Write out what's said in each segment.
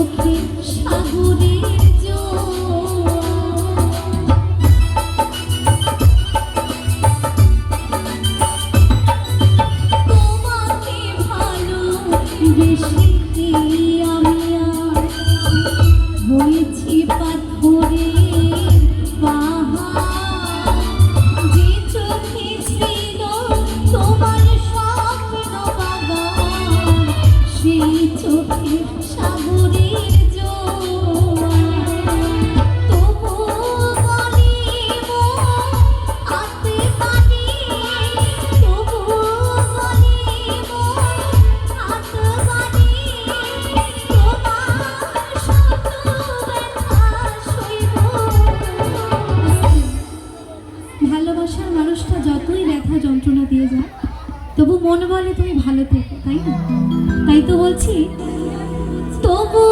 দুঃখের সাগরে ভালোবাসার মানুষটা যতই ব্যথা যন্ত্রণা দিয়ে যায়, তবু মন বলে তুমি ভালো থেকো, তাই না? তাই তো বলছি, তবু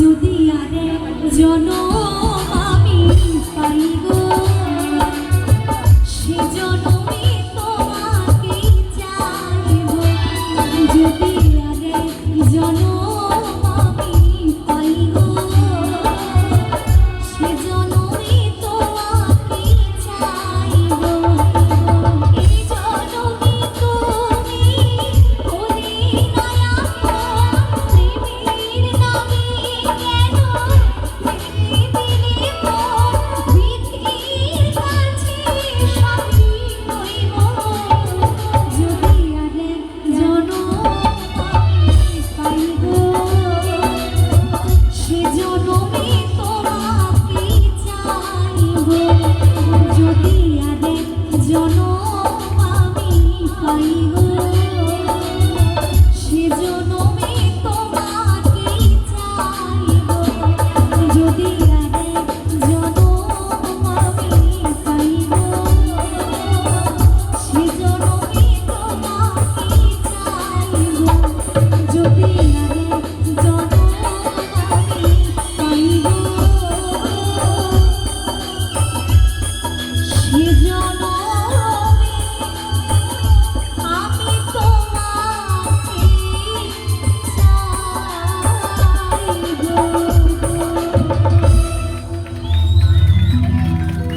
যদি আরে জনম